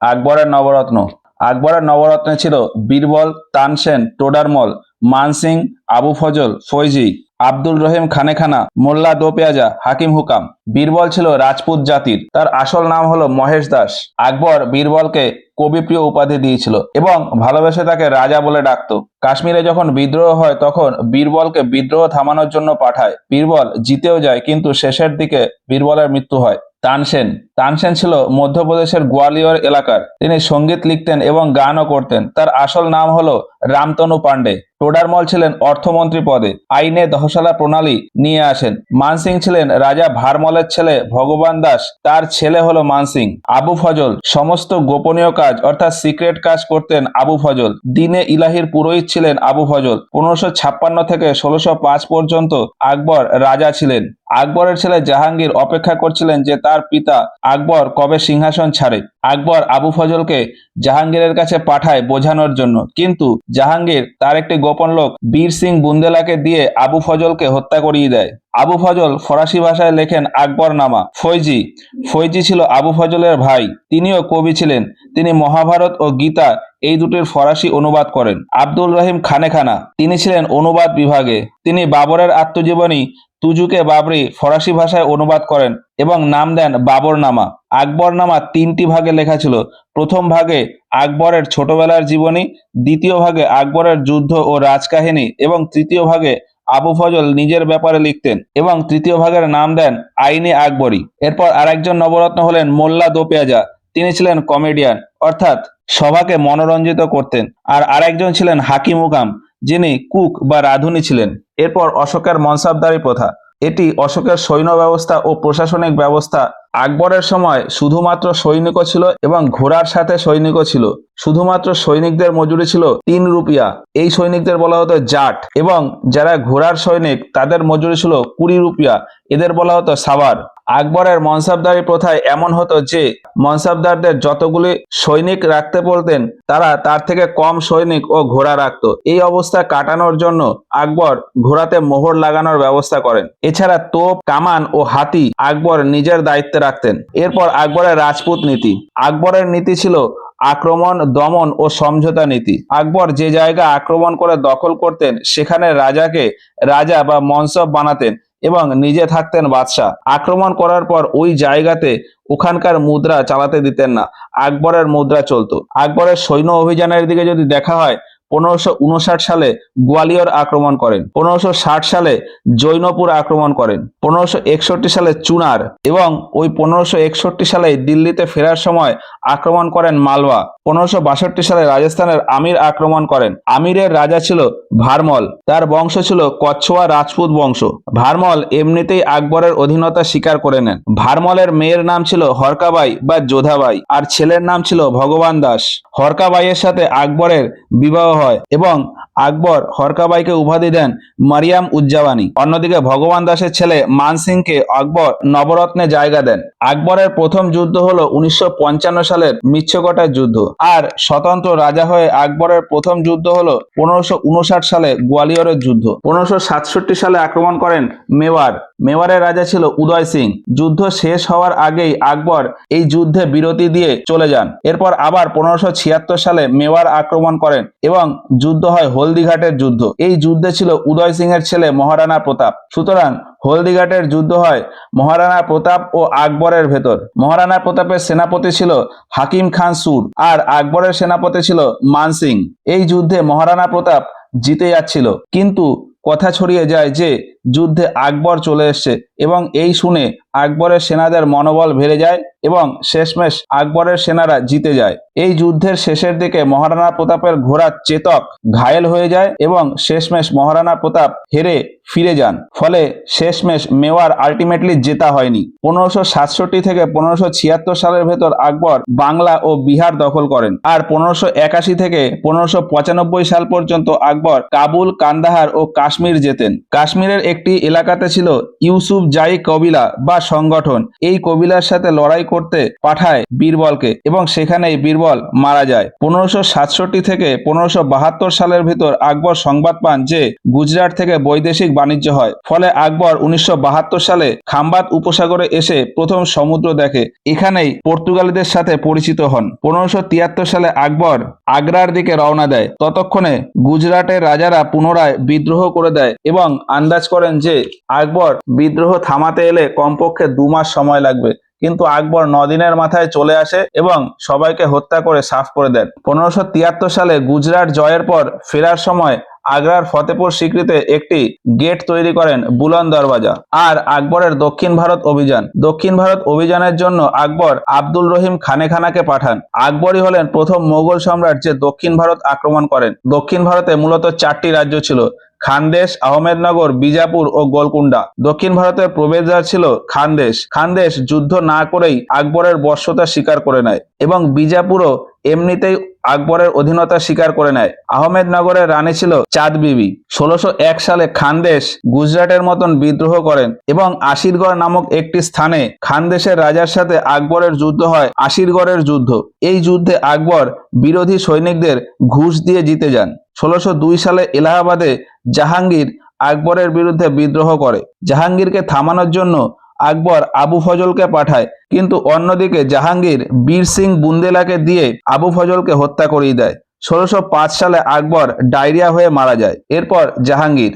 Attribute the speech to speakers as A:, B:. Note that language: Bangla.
A: আকবরের নবরত্ন। আকবরের নবরত্নে ছিল বীরবল, তানসেন, টোডারমল, মানসিং, আবু ফজল, ফৈজি, আব্দুল রহিম খানেখানা, মোল্লা দোপেয়াজা, হাকিম হুকাম। বীরবল ছিল রাজপুত জাতির। তার আসল নাম হলো মহেশ দাস। আকবর বীরবলকে কবিপ্রিয় উপাধি দিয়েছিল এবং ভালোবেসে তাকে রাজা বলে ডাকত। কাশ্মীরে যখন বিদ্রোহ হয় তখন বীরবলকে বিদ্রোহ থামানোর জন্য পাঠায়। বীরবল জিতেও যায়, কিন্তু শেষের দিকে বীরবলের মৃত্যু হয়। তানসেন। তানসেন ছিল মধ্যপ্রদেশের গোয়ালিয়র এলাকার। তিনি সংগীত লিখতেন এবং গানও করতেন। তার আসল নাম হলো রামতনু পান্ডে টোডারমল ছিলেন অর্থমন্ত্রী পদে। আইনে দহশালা প্রণালী নিয়ে আসেন। মানসিং ছিলেন রাজা ভারমলের ছেলে ভগবান দাস। তার ছেলে হলো মানসিং। আবু ফজল, সমস্ত গোপনীয় কাজ, অর্থাৎ সিক্রেট কাজ করতেন আবু ফজল। দিনে ইলাহির পুরোহিত ছিলেন আবু ফজল। পনেরোশো ছাপ্পান্ন থেকে ষোলোশো পাঁচ পর্যন্ত আকবর রাজা ছিলেন। আকবরের ছেলে জাহাঙ্গীর অপেক্ষা করছিলেন যে তার পিতা আকবর কবে সিংহাসন ছাড়ে। আকবর আবু ফজলকে জাহাঙ্গীরের কাছে পাঠায় বোঝানোর জন্য। কিন্তু জাহাঙ্গীর তার একটি গোপন লোক বীর সিং বুন্দেলাকে দিয়ে আবু ফজলকে হত্যা করিয়ে দেয়। আবু ফজল ফরাসি ভাষায় লেখেন আকবর নামা ফৈজি। ফৈজি ছিল আবু ফজলের ভাই। তিনিও কবি ছিলেন। তিনি মহাভারত ও গীতা এই দুটির ফরাসি অনুবাদ করেন। আব্দুল রহিম খানেখানা। তিনি ছিলেন অনুবাদ বিভাগে। তিনি বাবরের আত্মজীবনী তুজুকে বাবরি ফরাসি ভাষায় অনুবাদ করেন এবং নাম দেন বাবরনামা। আকবরনামা তিনটি ভাগে লেখা ছিল। প্রথম ভাগে আকবরের ছোটবেলার জীবনী, দ্বিতীয় ভাগে আকবরের যুদ্ধ ও রাজকাহিনী এবং তৃতীয় ভাগে আবু ফজল নিজের ব্যাপারে লিখতেন এবং তৃতীয় ভাগের নাম দেন আইনে আকবরী। এরপর আরেকজন নবরত্ন হলেন মোল্লা দোপেয়াজা। তিনি ছিলেন কমেডিয়ান, অর্থাৎ সভাকে মনোরঞ্জিত করতেন। আর আরেকজন ছিলেন হাকিম হুকাম যিনি কুক বা রাঁধুনি ছিলেন। এরপর অশোকের মনসাবদারি প্রথা। এটি অশোকের সৈন্য ব্যবস্থা ও প্রশাসনিক ব্যবস্থা আকবরের সময় শুধুমাত্র সৈনিকও ছিল এবং ঘোড়ার সাথে সৈনিকও ছিল। শুধুমাত্র সৈনিকদের মজুরি ছিল তিন রুপিয়া। এই সৈনিকদের বলা হতো জাট এবং যারা ঘোড়ার সৈনিক তাদের মজুরি ছিল কুড়ি রুপিয়া। এদের বলা হতো সাবার। আকবরের মনসাবদারি প্রথায় এমন হতো যে, মনসাবদারদের যতগুলি সৈনিক রাখতে বলতেন, তারা তার থেকে কম সৈনিক ও ঘোড়া রাখত। এই অবস্থা কাটানোর জন্য আকবর ঘোড়াতে মোহর লাগানোর ব্যবস্থা করেন। এছাড়া তোপ, কামান ও হাতি আকবর নিজের দায়িত্বে রাখতেন। এরপর আকবরের রাজপুত নীতি। আকবরের নীতি ছিল আক্রমণ, দমন ও সমঝোতা নীতি। আকবর যে জায়গা আক্রমণ করে দখল করতেন, সেখানে রাজাকে রাজা বা মনসব বানাতেন। এবং নিজে থাকতেন বাদশাহ। আক্রমণ করার পর ওই জায়গাতে ওখানকার মুদ্রা চালাতে দিতেন না। আকবরের মুদ্রা চলতো। আকবরের সৈন্য অভিযানের দিকে যদি দেখা হয় পনেরোশো সালে গোয়ালিয়র আক্রমণ করেন। পনেরোশো সালে জৈনপুর আক্রমণ করেন। পনেরোশো সালে চুনার এবং ওই পনেরোশো সালে দিল্লিতে ফেরার সময় আক্রমণ করেন মালওয়া। পনেরোশো সালে রাজস্থানের আমির আক্রমণ করেন। আমিরের রাজা ছিল ভারমল। তার বংশ ছিল কচ্ছোয়া রাজপুত বংশ। ভারমল এমনিতেই আকবরের অধীনতা স্বীকার করে নেন। ভারমলের মেয়ের নাম ছিল হরকাবাই বা যোধাবাই। আর ছেলের নাম ছিল ভগবান দাস। হরকাবাইয়ের সাথে আকবরের বিবাহ হয় এবং আকবর হরকাবাইকে উপাধি দেন মারিয়াম উজ্জাবানি। অন্যদিকে ভগবান দাসের ছেলে মানসিংকে আকবর নবরত্নে জায়গা দেন। আকবরের প্রথম যুদ্ধ হলো উনিশশো সালের মিচ্ছকটার যুদ্ধ। আর স্বতন্ত্র রাজা হয়ে আকবরের প্রথম যুদ্ধ হলো পনেরোশো সালে গোয়ালিয়রের যুদ্ধ। পনেরোশো সালে আক্রমণ করেন মেওয়ার। মেওয়ারের রাজা ছিল উদয় সিং। যুদ্ধ শেষ হওয়ার আগেই আকবর এই যুদ্ধে বিরতি দিয়ে চলে যান। এরপর আবার পনেরোশো সালে মেওয়ার আক্রমণ করেন এবং যুদ্ধ হয় হলদিঘাটের যুদ্ধ। এই যুদ্ধে ছিল উদয় সিং এর ছেলে মহারানা প্রতাপ। সুতরাং হলদিঘাটের যুদ্ধ হয় মহারানা প্রতাপ ও আকবরের ভেতর। মহারানা প্রতাপের সেনাপতি ছিল হাকিম খান সুর আর আকবরের সেনাপতি ছিল মানসিং এই যুদ্ধে মহারানা প্রতাপ জিতে যাচ্ছিল। কিন্তু কথা ছড়িয়ে যায় যে যুদ্ধে আকবর চলে এসছে। এবং এই শুনে আকবরের সেনাদের মনোবল বেড়ে যায় এবং শেষমেশ আকবরের সেনারা জিতে যায়। এই যুদ্ধের শেষের দিকে মহারানা প্রতাপের ঘোড়া চেতক ঘায়েল হয়ে যায় এবং শেষমেশ মহারানা প্রতাপ হেরে ফিরে যান। ফলে শেষমেশ মেওয়ার আলটিমেটলি জেতা হয়নি। পনেরোশো সাতষট্টি থেকে পনেরোশো ছিয়াত্তর সালের ভেতর আকবর বাংলা ও বিহার দখল করেন। আর পনেরোশো একাশি থেকে পনেরোশো পঁচানব্বই সাল পর্যন্ত আকবর কাবুল, কান্দাহার ও কাশ্মীর জেতেন। কাশ্মীরের একটি এলাকাতে ছিল ইউসুফ জাই কবিলা বা সংগঠন, এই কবিলার সাথে লড়াই করতে পাঠায় বীরবলকে এবং সেখানেই বীরবল মারা যায়। পনেরোশো সাতষট্টি থেকে পনেরোশো বাহাত্তর সালের ভিতর আকবর সংবাদ পান যে গুজরাট থেকে বৈদেশিক বাণিজ্য হয়। ফলে আকবর উনিশশো বাহাত্তর সালে খাম্বাত উপসাগরে এসে প্রথম সমুদ্র দেখে। এখানেই পর্তুগালিদের সাথে পরিচিত হন। পনেরোশো সালে আকবর আগ্রার দিকে রওনা দেয়। ততক্ষণে গুজরাটের রাজারা পুনরায় বিদ্রোহ করে দেয় এবং আন্দাজ করেন যে আকবর বিদ্রোহ থামাতে এলে কমপক্ষে দু মাস সময় লাগবে। কিন্তু আকবর নদিনের মাথায় চলে আসে এবং সবাইকে হত্যা করে সাফ করে দেন। পনেরোশো সালে গুজরাট জয়ের পর ফেরার সময় আগ্রার ফতেপুর স্বীকৃতে একটি গেট তৈরি করেন বুলন দরওয়াজা আর আকবরের দক্ষিণ ভারত অভিযান। দক্ষিণ ভারত অভিযানের জন্য আকবর আব্দুল রহিম খানেখানাকে পাঠান। আকবরই হলেন প্রথম মোগল সম্রাট যে দক্ষিণ ভারত আক্রমণ করেন। দক্ষিণ ভারতে মূলত চারটি রাজ্য ছিল। খানদেশ, আহমেদনগর, বিজাপুর ও গোলকুন্ডা দক্ষিণ ভারতের প্রবেশদ্বার ছিল খানদেশ। খানদেশ যুদ্ধ না করেই আকবরের বর্ষতা স্বীকার করে নেয় এবং বিজাপুরও এমনিতেই আকবরের অধীনতা স্বীকার করে নেয়। আহমেদনগরের রানী ছিল চাঁদ বিবি। ষোলোশো সালে খানদেশ গুজরাটের মতন বিদ্রোহ করেন এবং আশিরগড় নামক একটি স্থানে খানদেশের রাজার সাথে আকবরের যুদ্ধ হয়, আশিরগড়ের যুদ্ধ। এই যুদ্ধে আকবর বিরোধী সৈনিকদের ঘুষ দিয়ে জিতে যান। ষোলোশো দুই সালে এলাহাবাদে জাহাঙ্গীর আকবরের বিরুদ্ধে বিদ্রোহ করে। জাহাঙ্গীরকে থামানোর জন্য আকবর আবু ফজলকে পাঠায়। কিন্তু অন্যদিকে জাহাঙ্গীর বীর সিং বুন্দেলাকে দিয়ে আবু ফজলকে হত্যা করিয়ে দেয়। ষোলোশো সালে আকবর ডায়রিয়া হয়ে মারা যায়। এরপর জাহাঙ্গীর